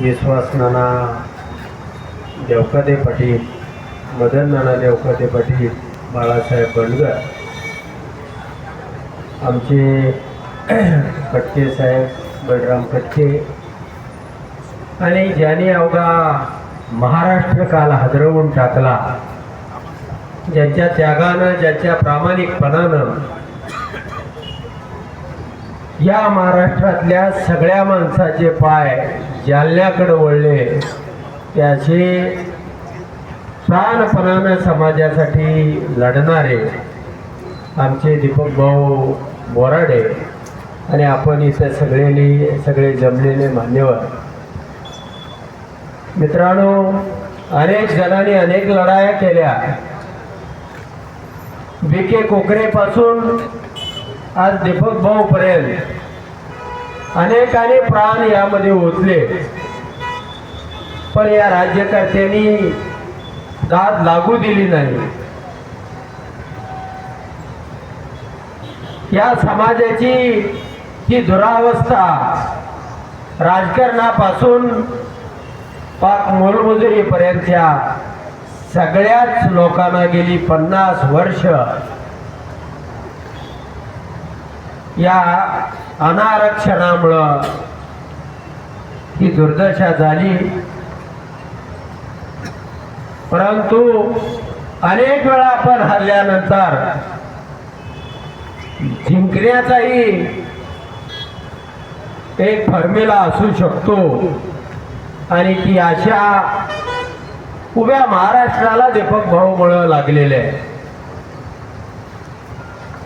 विश्वास नाना देवकादे पाटील मदन नाना देवकादे पाटील बाळासाहेब बंडगर. आमचे कटके साहेब बलराम कटके आणि ज्याने अवघा महाराष्ट्र काल हादरवून टाकला ज्यांच्या त्यागानं ज्यांच्या प्रामाणिकपणानं या महाराष्ट्रातल्या सगळ्या माणसाचे पाय जालन्याकडे वळले त्याचे प्राणपणानं समाजासाठी लढणारे आमचे दीपक भाऊ बोराडे आणि आपण इथं सगळेली सगळे जमलेले मान्यवर. मित्रांनो अनेक जणांनी अनेक लढाया केल्या. बी के कोकरेपासून आज दीपक भाऊ पर्यंत. अनेकाने प्राण यामध्ये ओतले. पण या राज्यकर्त्यांनी दाद लागू दिली नाही. या समाजाची ही दुरावस्था राजकारणापासून पाक मोलमजुरीपर्यंतच्या सगळ्याच लोकांना गेली पन्नास वर्ष. या अनारक्षणामुळं ही दुर्दशा झाली. परंतु अनेक वेळा आपण हरल्यानंतर जिंकण्याचाही एक फॉर्म्युला असू शकतो. आणि ती अशा उभ्या महाराष्ट्राला दीपक भाऊमुळं लागलेले आहे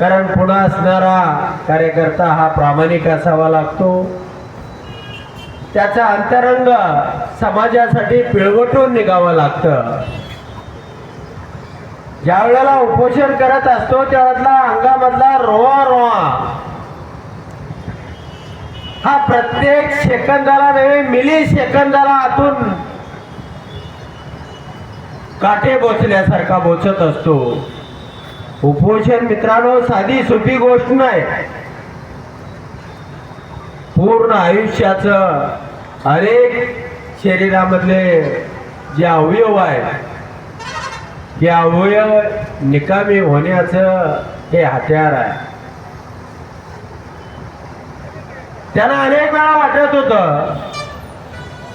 कारण पुन्हा असणारा कार्यकर्ता हा प्रामाणिक असावा लागतो. त्याचा अंतरंग समाजासाठी पिळवटून निघावं लागतं. ज्या वेळेला उपोषण करत असतो त्यावेळेला अंगामधला रोवा रोवा. हा प्रत्येक सेकंदाला नव्हे मिली सेकंदाला आतून काटे बोचल्यासारखा बोचत असतो. उपोषण मित्रांनो साधी सोपी गोष्ट नाही. पूर्ण आयुष्याचं अनेक शरीरामधले जे अवयव आहेत हे अवयव निकामी होण्याचं हे हत्यार आहे. त्यांना अनेक वेळा वाटत होतं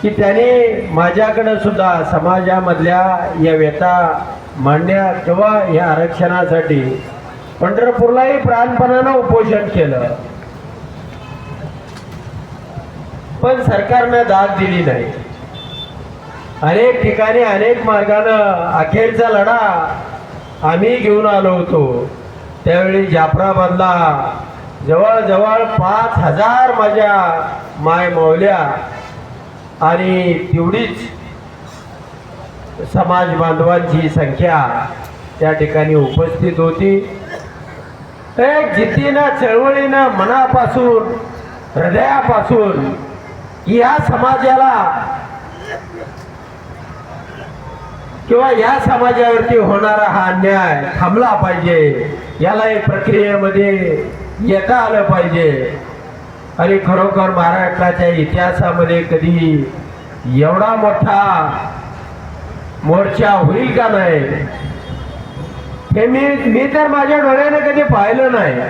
की त्याने माझ्याकडं सुद्धा समाजामधल्या या व्यथा मांड्या किंवा या आरक्षणासाठी पंढरपूरलाही प्राणपणानं उपोषण केलं. पण सरकारनं दाद दिली नाही. अनेक ठिकाणी अनेक मार्गानं अखेरचा लढा आम्ही घेऊन आलो होतो. त्यावेळी जाफराबादला जवळजवळ पाच हजार माझ्या माय मावल्या आणि तेवढीच समाज बांधवांची संख्या त्या ठिकाणी उपस्थित होती. एक जिद्दीनं चळवळीनं मनापासून हृदयापासून या समाजाला किंवा या समाजावरती होणारा हा अन्याय थांबला पाहिजे. याला एक प्रक्रियेमध्ये येता आलं पाहिजे. आणि खरोखर महाराष्ट्राच्या इतिहासामध्ये कधी एवढा मोठा मोर्चा होईल का नाही? हे मी मी तर माझ्या डोळ्याने कधी पाहिलं नाही.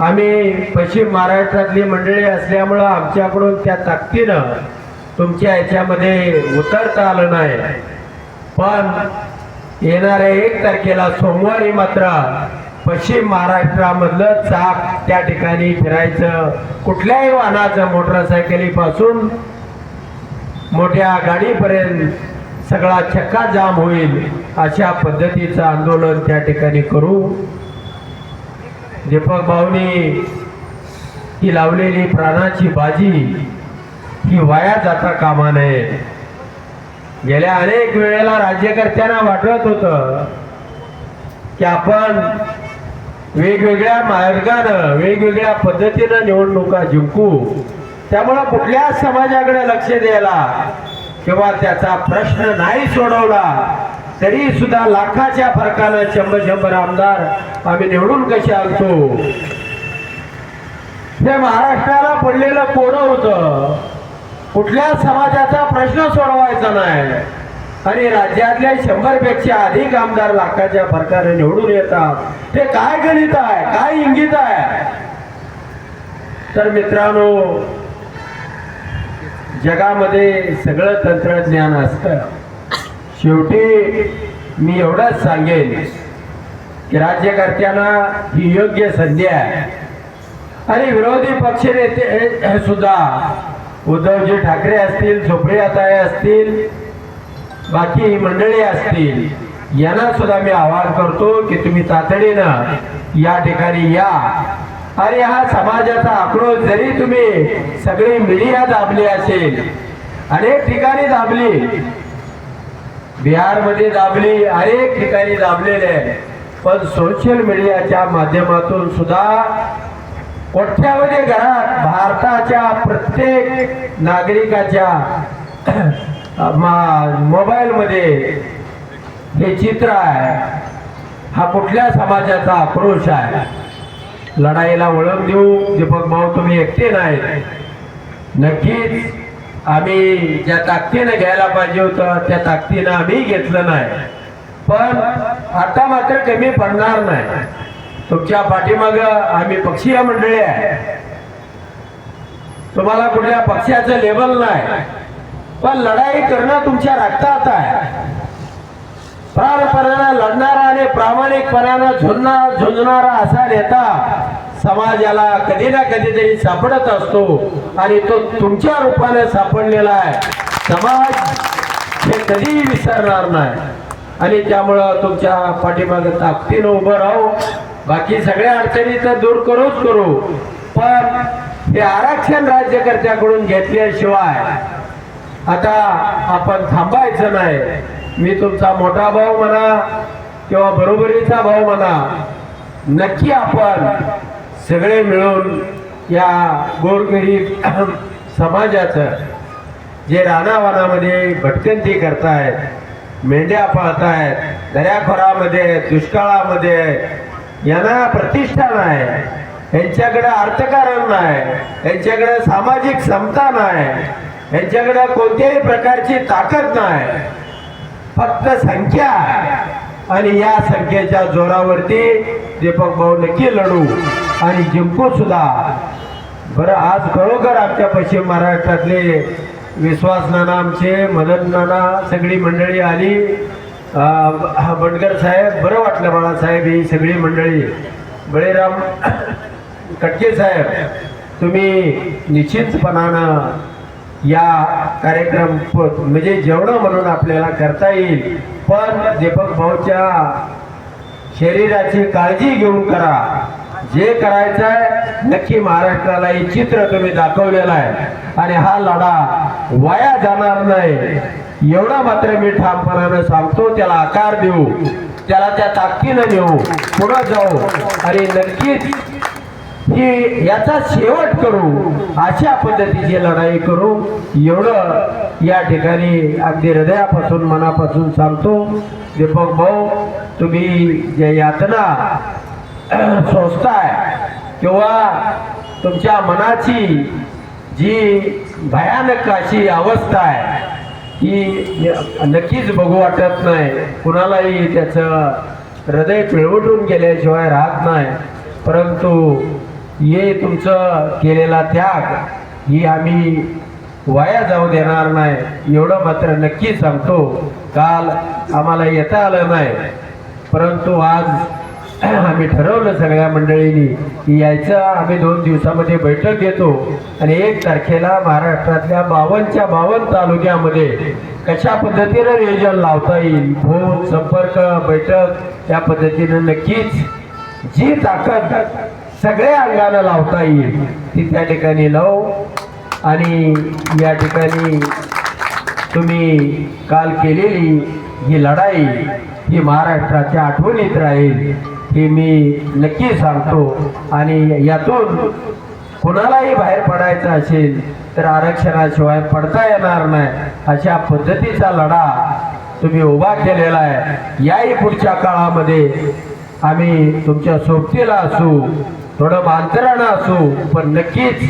आम्ही पश्चिम महाराष्ट्रातली मंडळी असल्यामुळं आमच्याकडून त्या ताकदीनं तुमच्या याच्यामध्ये उतरता आलं नाही. पण येणाऱ्या एक तारखेला सोमवारी मात्र पश्चिम महाराष्ट्रामधलं चाक त्या ठिकाणी फिरायचं कुठल्याही वाहनाचं मोटरसायकलीपासून मोठ्या गाडीपर्यंत सगळा चक्का जाम होईल अशा पद्धतीचं आंदोलन त्या ठिकाणी करू. दीपक भाऊनी ही लावलेली प्राणाची बाजी ही वाया जाता कामा नये. गेल्या अनेक वेळेला राज्यकर्त्यांना वाटत होतं की आपण वेगवेगळ्या मार्गानं वेगवेगळ्या पद्धतीनं निवडणुका जिंकू. त्यामुळं कुठल्याच समाजाकडे लक्ष द्यायला किंवा त्याचा प्रश्न नाही सोडवला तरी सुद्धा लाखाच्या फरकानं शंभर शंभर आमदार आम्ही निवडून कसे आणतो हे महाराष्ट्राला पडलेलं कोण होतं. कुठल्या समाजाचा प्रश्न सोडवायचा नाही. आणि राज्यातल्या शंभरपेक्षा अधिक आमदार लाखाच्या फरकाने निवडून येतात. ते काय गणित आहे? काय इंगित आहे? तर मित्रांनो जगामध्ये सगळं तंत्रज्ञान असतं. शेवटी मी एवढंच सांगेन की राज्यकर्त्यांना ही योग्य संधी आहे. आणि विरोधी पक्षनेते नेते सुद्धा उद्धवजी ठाकरे असतील सुप्रियाताई असतील बाकी मंडळी असतील यांना सुद्धा मी आवाहन करतो की तुम्ही तातडीनं या ठिकाणी या. आणि हा समाजाचा आक्रोश जरी तुम्ही सगळी मीडिया दाबली असेल अनेक ठिकाणी दाबली. बिहारमध्ये दाबली अनेक ठिकाणी दाबलेले. आहे पण सोशल मीडियाच्या माध्यमातून सुद्धा कोट्यावधी घरात भारताच्या प्रत्येक नागरिकाच्या मोबाईलमध्ये हे चित्र आहे. हा कुठल्या समाजाचा आक्रोश आहे? लढाईला वळण देऊ. दीपक भाऊ तुम्ही एकटे नाही नक्कीच आम्ही ज्या ताकदीनं घ्यायला पाहिजे होतं त्या ताकदीनं आम्ही घेतलं नाही. पण आता मात्र कमी पडणार नाही. तुमच्या पाठीमाग आम्ही पक्षीय मंडळी आहे. तुम्हाला कुठल्या पक्षाचं लेबल नाही. पण लढाई करणं तुमच्या रक्तात आहे. प्राणपणानं लढणारा आणि प्रामाणिकपणानं झुंजणार झुंजणारा असा नेता समाजाला कधी ना कधीतरी सापडत असतो. आणि तो तुमच्या रूपाने सापडलेला आहे. समाज हे कधीही विसरणार नाही. आणि त्यामुळं तुमच्या पाठीमागे ताकदीनं उभं राहू. बाकी सगळ्या अडचणी तर दूर करूच करू. पण हे आरक्षण राज्यकर्त्याकडून घेतल्याशिवाय आता आपण थांबायचं नाही. मी तुमचा मोठा भाऊ म्हणा किंवा बरोबरीचा भाऊ म्हणा नक्की आपण सगळे मिळून या गोरगरीब समाजाचं जे रानावानामध्ये भटकंती करतायत मेंढ्या पाळतायत दर्याखोरामध्ये दुष्काळामध्ये यांना प्रतिष्ठा नाही यांच्याकडे अर्थकारण नाही यांच्याकडे सामाजिक समता नाही यांच्याकडे कोणत्याही प्रकारची ताकद नाही. फक्त संख्या. आणि या संख्येच्या जोरावरती दीपक भाऊ नक्की लढू. आणि जिंकू सुद्धा. बरं आज खरोखर आमच्या पश्चिम महाराष्ट्रातले विश्वास नाना आमचे मदन नाना सगळी मंडळी आली. अं, बंडकर साहेब बरं वाटलं मला साहेब ही सगळी मंडळी. बळीराम कटके साहेब तुम्ही निश्चितपणानं या कार्यक्रम म्हणजे जेवढं म्हणून आपल्याला करता येईल पण दीपक भाऊच्या शरीराची काळजी घेऊन करा. जे करायचं आहे नक्की महाराष्ट्राला हे चित्र तुम्ही दाखवलेलं आहे. आणि हा लढा वाया जाणार नाही. एवढा मात्र मी ठामपणानं सांगतो त्याला आकार देऊ त्याला त्या ताकदीनं नेऊ पुढं जाऊ. आणि नक्कीच की याचा शेवट करू अशा पद्धतीची लढाई करू. एवढं या ठिकाणी अगदी हृदयापासून मनापासून सांगतो दीपक भाऊ तुम्ही जे यातना सोसताय किंवा तुमच्या मनाची जी भयानक अशी अवस्था आहे ही नक्कीच बघू वाटत नाही. कुणालाही त्याचं हृदय पिळवटून गेल्याशिवाय राहत नाही. परंतु हे तुमचं केलेला त्याग ही आम्ही वाया जाऊ देणार नाही. एवढं मात्र नक्की सांगतो. काल आम्हाला येता आलं नाही. परंतु आज आम्ही ठरवलं सगळ्या मंडळींनी की यायचं. आम्ही दोन दिवसामध्ये बैठक घेतो आणि एक तारखेला महाराष्ट्रातल्या बावनच्या बावन्न तालुक्यामध्ये कशा पद्धतीनं नियोजन लावता येईल? फोन संपर्क बैठक या पद्धतीनं नक्कीच जी ताकद सगळ्या अंगानं लावता येईल. ती त्या ठिकाणी लावू आणि या ठिकाणी तुम्ही काल केलेली ही लढाई ही महाराष्ट्राच्या आठवणीत राहील हे मी नक्की सांगतो. आणि यातून कुणालाही बाहेर पडायचं असेल तर आरक्षणाशिवाय पडता येणार नाही. अशा पद्धतीचा लढा तुम्ही उभा केलेला आहे. याही पुढच्या काळामध्ये आम्ही तुमच्या सोबतीला असू. थोडं मांतरानं असू पण नक्कीच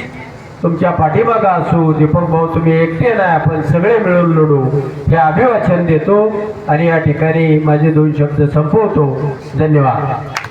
तुमच्या पाठीमागा असू दीपक भाऊ तुम्ही एकटे नाही आपण सगळे मिळून लढू. हे अभिवाचन देतो आणि या ठिकाणी माझे दोन शब्द संपवतो. धन्यवाद.